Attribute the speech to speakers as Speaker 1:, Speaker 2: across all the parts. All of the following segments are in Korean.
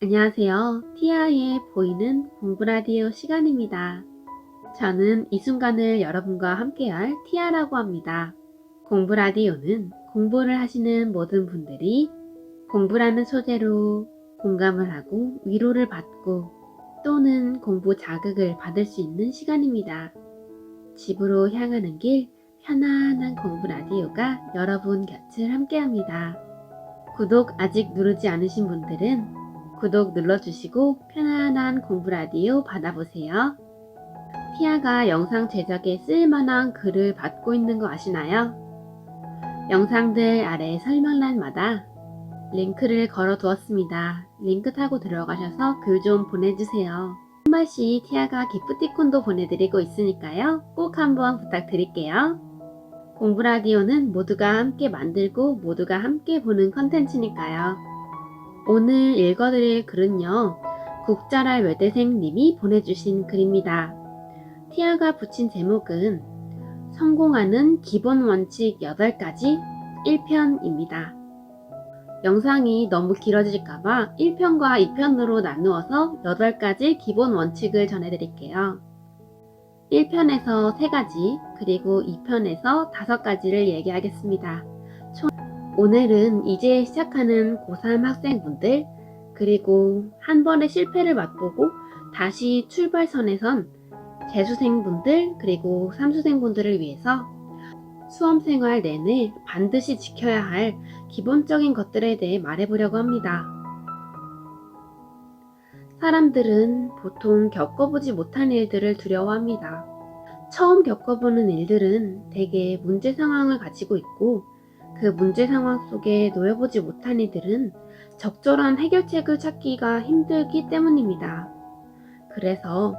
Speaker 1: 안녕하세요. 티아의 보이는 공부 라디오 시간입니다. 저는 이 순간을 여러분과 함께할 티아라고 합니다. 공부 라디오는 공부를 하시는 모든 분들이 공부라는 소재로 공감을 하고 위로를 받고 또는 공부 자극을 받을 수 있는 시간입니다. 집으로 향하는 길 편안한 공부 라디오가 여러분 곁을 함께합니다. 구독 아직 누르지 않으신 분들은 구독 눌러주시고 편안한 공부 라디오 받아보세요. 티아가 영상 제작에 쓸만한 글을 받고 있는 거 아시나요? 영상들 아래 설명란마다 링크를 걸어 두었습니다. 링크 타고 들어가셔서 글 좀 보내주세요. 한 번씩 티아가 기프티콘도 보내드리고 있으니까요. 꼭 한번 부탁드릴게요. 공부 라디오는 모두가 함께 만들고 모두가 함께 보는 컨텐츠니까요. 오늘 읽어드릴 글은요, 국자랄 외대생 님이 보내주신 글입니다. 티아가 붙인 제목은 성공하는 기본 원칙 8가지 1편입니다. 영상이 너무 길어질까봐 1편과 2편으로 나누어서 8가지 기본 원칙을 전해드릴게요. 1편에서 3가지, 그리고 2편에서 5가지를 얘기하겠습니다. 오늘은 이제 시작하는 고3 학생분들, 그리고 한 번의 실패를 맛보고 다시 출발선에 선 재수생분들, 그리고 삼수생분들을 위해서 수험생활 내내 반드시 지켜야 할 기본적인 것들에 대해 말해보려고 합니다. 사람들은 보통 겪어보지 못한 일들을 두려워합니다. 처음 겪어보는 일들은 대개 문제 상황을 가지고 있고 그 문제 상황 속에 놓여보지 못한 이들은 적절한 해결책을 찾기가 힘들기 때문입니다. 그래서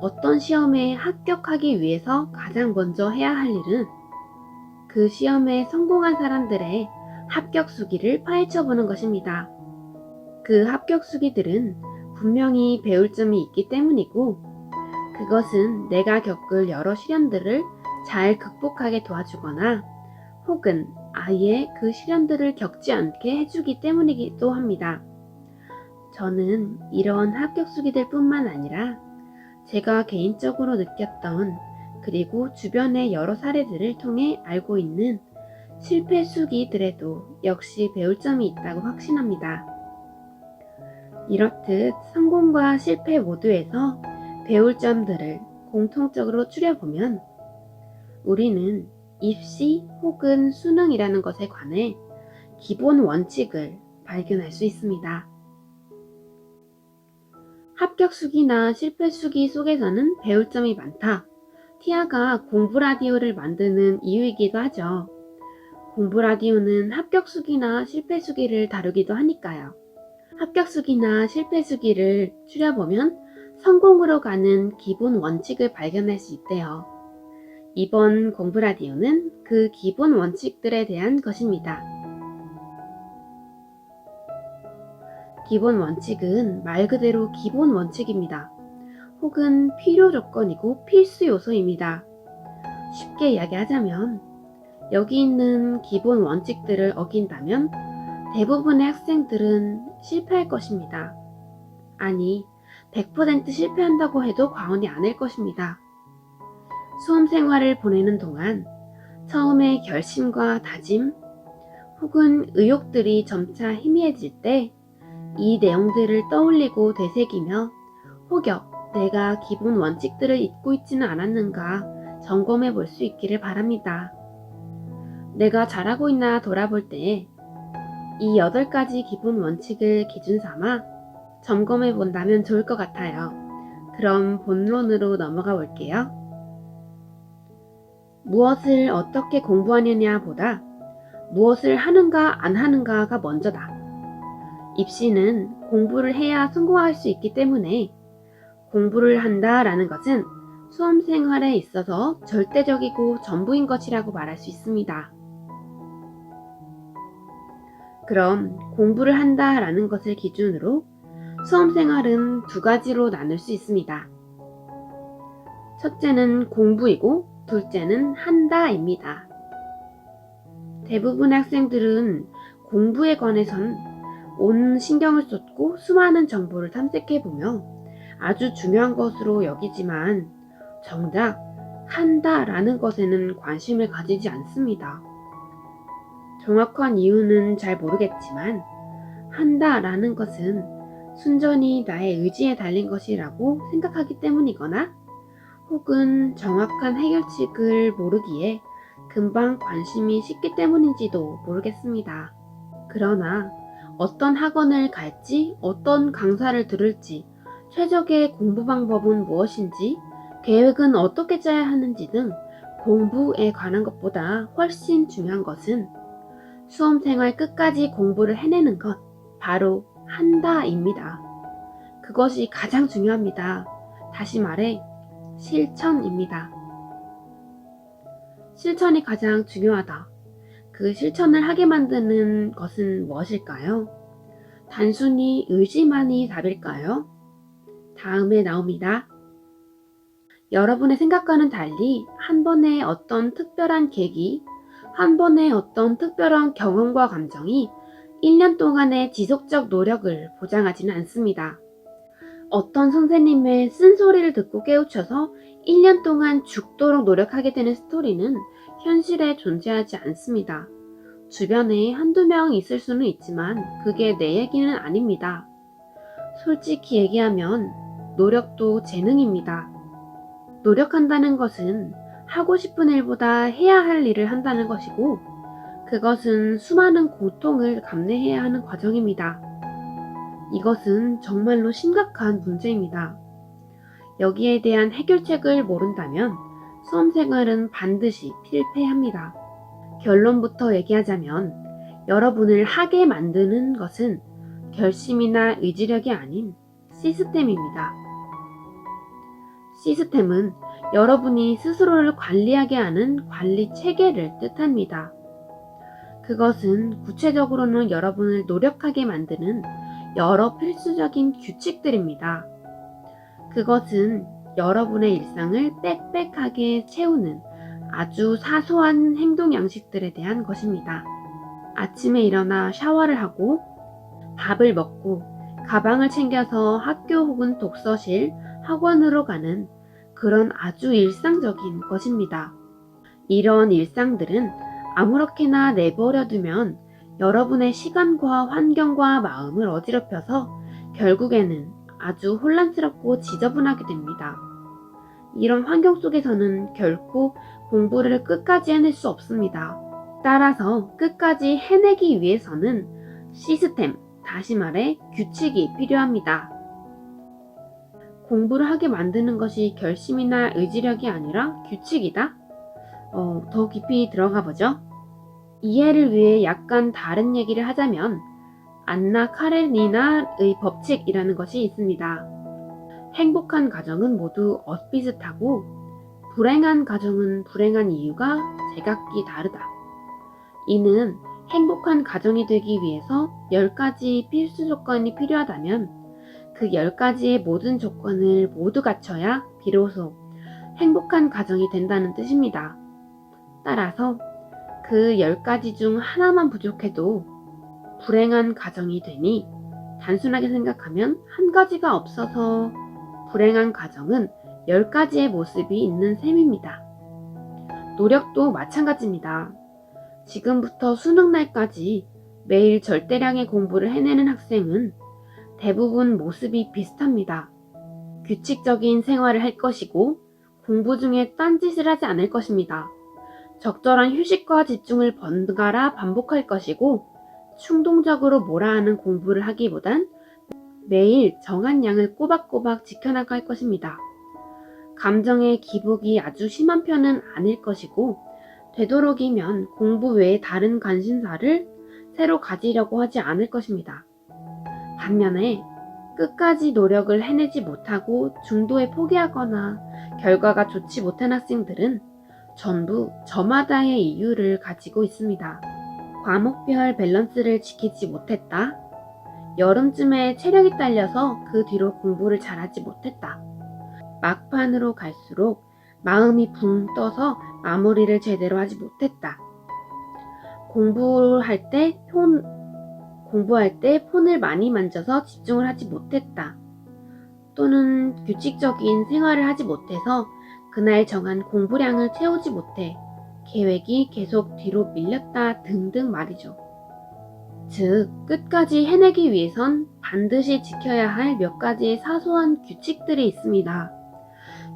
Speaker 1: 어떤 시험에 합격하기 위해서 가장 먼저 해야 할 일은 그 시험에 성공한 사람들의 합격 수기를 파헤쳐 보는 것입니다. 그 합격 수기들은 분명히 배울 점이 있기 때문이고 그것은 내가 겪을 여러 시련들을 잘 극복하게 도와주거나 혹은 아예 그 시련들을 겪지 않게 해주기 때문이기도 합니다. 저는 이런 합격 수기들 뿐만 아니라 제가 개인적으로 느꼈던 그리고 주변의 여러 사례들을 통해 알고 있는 실패 수기들에도 역시 배울 점이 있다고 확신합니다. 이렇듯 성공과 실패 모두에서 배울 점들을 공통적으로 추려보면 우리는 입시 혹은 수능이라는 것에 관해 기본 원칙을 발견할 수 있습니다. 합격 수기나 실패 수기 속에서는 배울 점이 많다. 티아가 공부 라디오를 만드는 이유이기도 하죠. 공부 라디오는 합격 수기나 실패 수기를 다루기도 하니까요. 합격 수기나 실패 수기를 추려보면 성공으로 가는 기본 원칙을 발견할 수 있대요. 이번 공부 라디오는 그 기본 원칙들에 대한 것입니다. 기본 원칙은 말 그대로 기본 원칙입니다. 혹은 필요 조건이고 필수 요소입니다. 쉽게 이야기하자면 여기 있는 기본 원칙들을 어긴다면 대부분의 학생들은 실패할 것입니다. 아니, 100% 실패한다고 해도 과언이 아닐 것입니다. 수험 생활을 보내는 동안 처음에 결심과 다짐 혹은 의욕들이 점차 희미해질 때 이 내용들을 떠올리고 되새기며 혹여 내가 기본 원칙들을 잊고 있지는 않았는가 점검해 볼 수 있기를 바랍니다. 내가 잘하고 있나 돌아볼 때이 8가지 기본 원칙을 기준 삼아 점검해 본다면 좋을 것 같아요. 그럼 본론으로 넘어가 볼게요. 무엇을 어떻게 공부하느냐 보다 무엇을 하는가 안 하는가가 먼저다. 입시는 공부를 해야 성공할 수 있기 때문에 공부를 한다 라는 것은 수험 생활에 있어서 절대적이고 전부인 것이라고 말할 수 있습니다. 그럼 공부를 한다 라는 것을 기준으로 수험 생활은 두 가지로 나눌 수 있습니다. 첫째는 공부이고 둘째는 한다입니다. 대부분의 학생들은 공부에 관해선 온 신경을 쏟고 수많은 정보를 탐색해보며 아주 중요한 것으로 여기지만 정작 한다 라는 것에는 관심을 가지지 않습니다. 정확한 이유는 잘 모르겠지만 한다 라는 것은 순전히 나의 의지에 달린 것이라고 생각하기 때문이거나 혹은 정확한 해결책을 모르기에 금방 관심이 식기 때문인지도 모르겠습니다. 그러나 어떤 학원을 갈지, 어떤 강사를 들을지, 최적의 공부 방법은 무엇인지, 계획은 어떻게 짜야 하는지 등 공부에 관한 것보다 훨씬 중요한 것은 수험생활 끝까지 공부를 해내는 것, 바로 한다입니다. 그것이 가장 중요합니다. 다시 말해, 실천입니다. 실천이 가장 중요하다. 그 실천을 하게 만드는 것은 무엇일까요? 단순히 의지만이 답일까요? 다음에 나옵니다. 여러분의 생각과는 달리 한 번의 어떤 특별한 계기, 한 번의 어떤 특별한 경험과 감정이 1년 동안의 지속적 노력을 보장하지는 않습니다. 어떤 선생님의 쓴소리를 듣고 깨우쳐서 1년 동안 죽도록 노력하게 되는 스토리는 현실에 존재하지 않습니다. 주변에 한두 명 있을 수는 있지만 그게 내 얘기는 아닙니다. 솔직히 얘기하면 노력도 재능입니다. 노력한다는 것은 하고 싶은 일보다 해야 할 일을 한다는 것이고 그것은 수많은 고통을 감내해야 하는 과정입니다. 이것은 정말로 심각한 문제입니다. 여기에 대한 해결책을 모른다면 수험생활은 반드시 필패합니다. 결론부터 얘기하자면 여러분을 하게 만드는 것은 결심이나 의지력이 아닌 시스템입니다. 시스템은 여러분이 스스로를 관리하게 하는 관리 체계를 뜻합니다. 그것은 구체적으로는 여러분을 노력하게 만드는 여러 필수적인 규칙들입니다. 그것은 여러분의 일상을 빽빽하게 채우는 아주 사소한 행동 양식들에 대한 것입니다. 아침에 일어나 샤워를 하고 밥을 먹고 가방을 챙겨서 학교 혹은 독서실, 학원으로 가는 그런 아주 일상적인 것입니다. 이런 일상들은 아무렇게나 내버려 두면 여러분의 시간과 환경과 마음을 어지럽혀서 결국에는 아주 혼란스럽고 지저분하게 됩니다. 이런 환경 속에서는 결코 공부를 끝까지 해낼 수 없습니다. 따라서 끝까지 해내기 위해서는 시스템, 다시 말해 규칙이 필요합니다. 공부를 하게 만드는 것이 결심이나 의지력이 아니라 규칙이다? 어, 더 깊이 들어가 보죠. 이해를 위해 약간 다른 얘기를 하자면 안나 카레니나의 법칙이라는 것이 있습니다. 행복한 가정은 모두 엇비슷하고 불행한 가정은 불행한 이유가 제각기 다르다. 이는 행복한 가정이 되기 위해서 10가지 필수 조건이 필요하다면 그 10가지의 모든 조건을 모두 갖춰야 비로소 행복한 가정이 된다는 뜻입니다. 따라서 그 10가지 중 하나만 부족해도 불행한 가정이 되니 단순하게 생각하면 한 가지가 없어서 불행한 가정은 10가지의 모습이 있는 셈입니다. 노력도 마찬가지입니다. 지금부터 수능 날까지 매일 절대량의 공부를 해내는 학생은 대부분 모습이 비슷합니다. 규칙적인 생활을 할 것이고 공부 중에 딴짓을 하지 않을 것입니다. 적절한 휴식과 집중을 번갈아 반복할 것이고 충동적으로 몰아하는 공부를 하기보단 매일 정한 양을 꼬박꼬박 지켜나갈 것입니다. 감정의 기복이 아주 심한 편은 아닐 것이고 되도록이면 공부 외에 다른 관심사를 새로 가지려고 하지 않을 것입니다. 반면에 끝까지 노력을 해내지 못하고 중도에 포기하거나 결과가 좋지 못한 학생들은 전부 저마다의 이유를 가지고 있습니다. 과목별 밸런스를 지키지 못했다. 여름쯤에 체력이 딸려서 그 뒤로 공부를 잘하지 못했다. 막판으로 갈수록 마음이 붕 떠서 마무리를 제대로 하지 못했다. 공부할 때 폰, 공부할 때 폰을 많이 만져서 집중을 하지 못했다. 또는 규칙적인 생활을 하지 못해서 그날 정한 공부량을 채우지 못해 계획이 계속 뒤로 밀렸다 등등 말이죠. 즉, 끝까지 해내기 위해선 반드시 지켜야 할 몇 가지의 사소한 규칙들이 있습니다.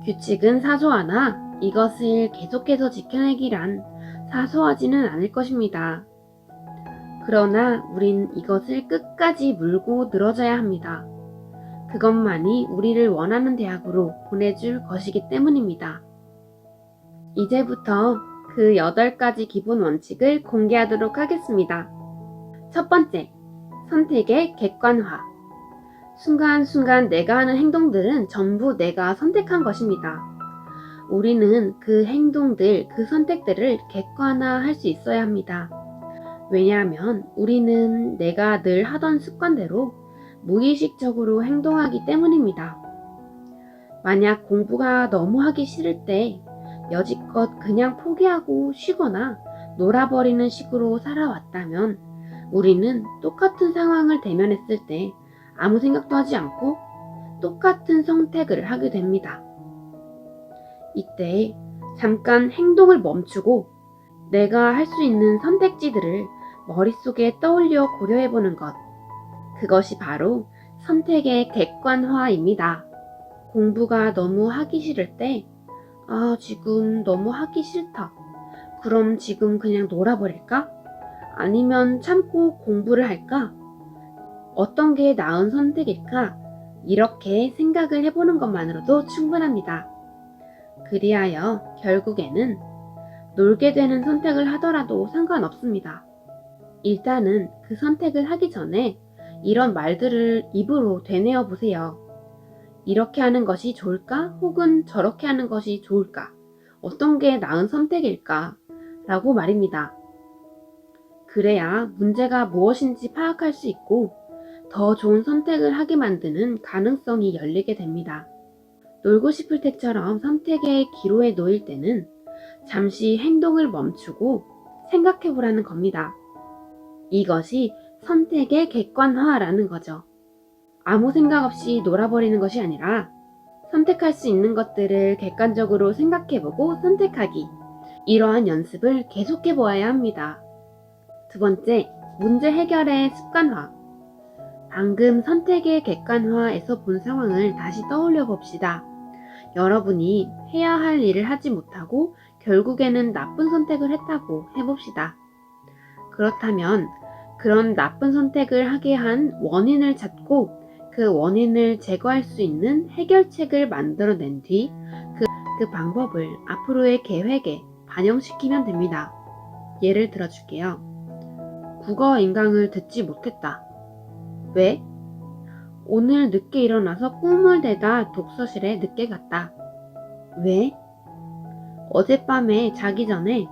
Speaker 1: 규칙은 사소하나 이것을 계속해서 지켜내기란 사소하지는 않을 것입니다. 그러나 우린 이것을 끝까지 물고 늘어져야 합니다. 그것만이 우리를 원하는 대학으로 보내줄 것이기 때문입니다. 이제부터 그 8가지 기본 원칙을 공개하도록 하겠습니다. 첫 번째, 선택의 객관화. 순간순간 내가 하는 행동들은 전부 내가 선택한 것입니다. 우리는 그 행동들, 그 선택들을 객관화할 수 있어야 합니다. 왜냐하면 우리는 내가 늘 하던 습관대로 무의식적으로 행동하기 때문입니다. 만약 공부가 너무 하기 싫을 때 여지껏 그냥 포기하고 쉬거나 놀아버리는 식으로 살아왔다면 우리는 똑같은 상황을 대면했을 때 아무 생각도 하지 않고 똑같은 선택을 하게 됩니다. 이때 잠깐 행동을 멈추고 내가 할 수 있는 선택지들을 머릿속에 떠올려 고려해보는 것. 그것이 바로 선택의 객관화입니다. 공부가 너무 하기 싫을 때, 아, 지금 너무 하기 싫다. 그럼 지금 그냥 놀아버릴까? 아니면 참고 공부를 할까? 어떤 게 나은 선택일까? 이렇게 생각을 해보는 것만으로도 충분합니다. 그리하여 결국에는 놀게 되는 선택을 하더라도 상관없습니다. 일단은 그 선택을 하기 전에 이런 말들을 입으로 되뇌어 보세요. 이렇게 하는 것이 좋을까? 혹은 저렇게 하는 것이 좋을까? 어떤 게 나은 선택일까? 라고 말입니다. 그래야 문제가 무엇인지 파악할 수 있고 더 좋은 선택을 하게 만드는 가능성이 열리게 됩니다. 놀고 싶을 때처럼 선택의 기로에 놓일 때는 잠시 행동을 멈추고 생각해 보라는 겁니다. 이것이 선택의 객관화라는 거죠. 아무 생각 없이 놀아버리는 것이 아니라 선택할 수 있는 것들을 객관적으로 생각해보고 선택하기. 이러한 연습을 계속해 보아야 합니다. 두 번째, 문제 해결의 습관화. 방금 선택의 객관화에서 본 상황을 다시 떠올려 봅시다. 여러분이 해야 할 일을 하지 못하고 결국에는 나쁜 선택을 했다고 해봅시다. 그렇다면 그런 나쁜 선택을 하게 한 원인을 찾고 그 원인을 제거할 수 있는 해결책을 만들어낸 뒤 그, 그 방법을 앞으로의 계획에 반영시키면 됩니다. 예를 들어줄게요. 국어 인강을 듣지 못했다. 왜? 오늘 늦게 일어나서 꿈을 대다 독서실에 늦게 갔다. 왜? 어젯밤에 자기 전에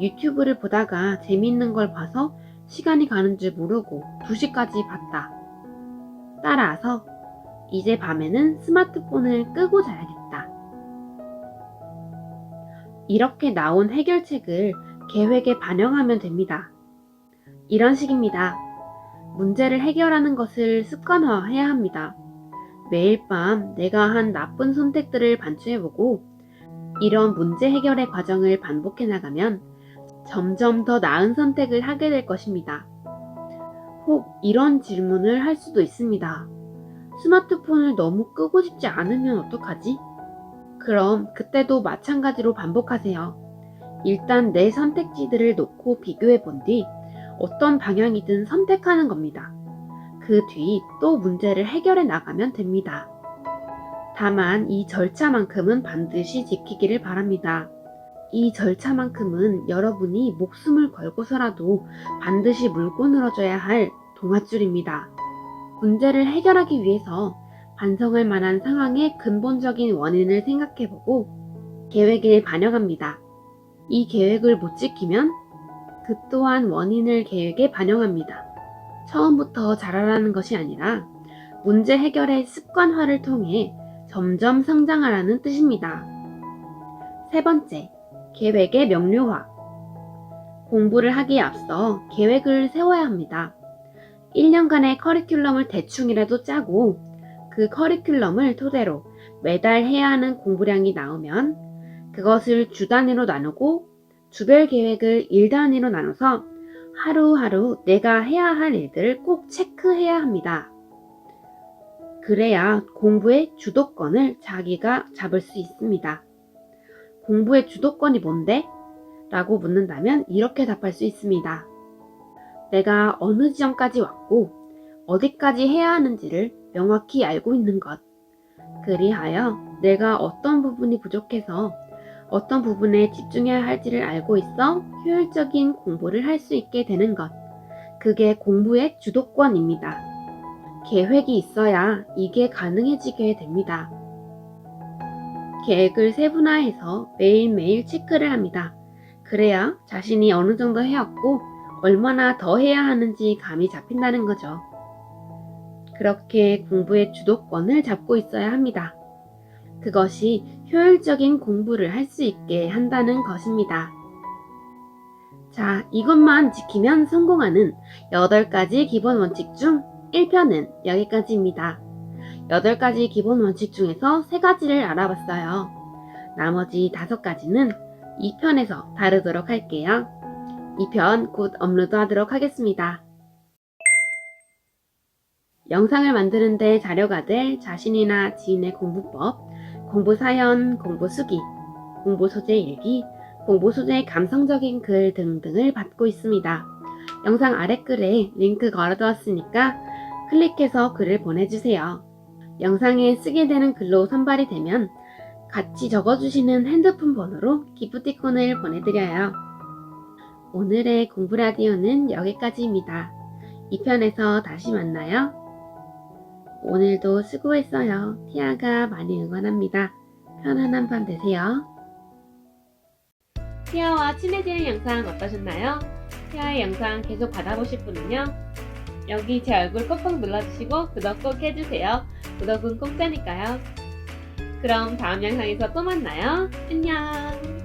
Speaker 1: 유튜브를 보다가 재밌는 걸 봐서 시간이 가는 줄 모르고 2시까지 봤다. 따라서 이제 밤에는 스마트폰을 끄고 자야겠다. 이렇게 나온 해결책을 계획에 반영하면 됩니다. 이런 식입니다. 문제를 해결하는 것을 습관화해야 합니다. 매일 밤 내가 한 나쁜 선택들을 반추해보고 이런 문제 해결의 과정을 반복해 나가면 점점 더 나은 선택을 하게 될 것입니다. 혹 이런 질문을 할 수도 있습니다. 스마트폰을 너무 끄고 싶지 않으면 어떡하지? 그럼 그때도 마찬가지로 반복하세요. 일단 내 선택지들을 놓고 비교해 본 뒤 어떤 방향이든 선택하는 겁니다. 그 뒤 또 문제를 해결해 나가면 됩니다. 다만 이 절차만큼은 반드시 지키기를 바랍니다. 이 절차만큼은 여러분이 목숨을 걸고서라도 반드시 물고 늘어져야 할 동아줄입니다. 문제를 해결하기 위해서 반성할 만한 상황의 근본적인 원인을 생각해보고 계획에 반영합니다. 이 계획을 못 지키면 그 또한 원인을 계획에 반영합니다. 처음부터 잘하라는 것이 아니라 문제 해결의 습관화를 통해 점점 성장하라는 뜻입니다. 세 번째, 계획의 명료화. 공부를 하기에 앞서 계획을 세워야 합니다. 1년간의 커리큘럼을 대충이라도 짜고 그 커리큘럼을 토대로 매달 해야 하는 공부량이 나오면 그것을 주 단위로 나누고 주별 계획을 일 단위로 나눠서 하루하루 내가 해야 할 일들을 꼭 체크해야 합니다. 그래야 공부의 주도권을 자기가 잡을 수 있습니다. 공부의 주도권이 뭔데? 라고 묻는다면 이렇게 답할 수 있습니다. 내가 어느 지점까지 왔고 어디까지 해야 하는지를 명확히 알고 있는 것. 그리하여 내가 어떤 부분이 부족해서 어떤 부분에 집중해야 할지를 알고 있어 효율적인 공부를 할 수 있게 되는 것. 그게 공부의 주도권입니다. 계획이 있어야 이게 가능해지게 됩니다. 계획을 세분화해서 매일매일 체크를 합니다. 그래야 자신이 어느 정도 해왔고 얼마나 더 해야 하는지 감이 잡힌다는 거죠. 그렇게 공부의 주도권을 잡고 있어야 합니다. 그것이 효율적인 공부를 할 수 있게 한다는 것입니다. 자, 이것만 지키면 성공하는 8가지 기본 원칙 중 1편은 여기까지입니다. 8가지 기본 원칙 중에서 3가지를 알아봤어요. 나머지 5가지는 2편에서 다루도록 할게요. 2편 곧 업로드 하도록 하겠습니다. 영상을 만드는데 자료가 될 자신이나 지인의 공부법, 공부 사연, 공부 수기, 공부 소재 일기, 공부 소재 감성적인 글 등등을 받고 있습니다. 영상 아래 글에 링크 걸어두었으니까 클릭해서 글을 보내주세요. 영상에 쓰게 되는 글로 선발이 되면 같이 적어주시는 핸드폰 번호로 기프티콘을 보내드려요. 오늘의 공부 라디오는 여기까지입니다. 2편에서 다시 만나요. 오늘도 수고했어요. 티아가 많이 응원합니다. 편안한 밤 되세요. 티아와 친해지는 영상 어떠셨나요? 티아의 영상 계속 받아보실 분은요. 여기 제 얼굴 꼭꼭 눌러주시고 구독 꼭 해주세요. 구독은 공짜니까요. 그럼 다음 영상에서 또 만나요. 안녕.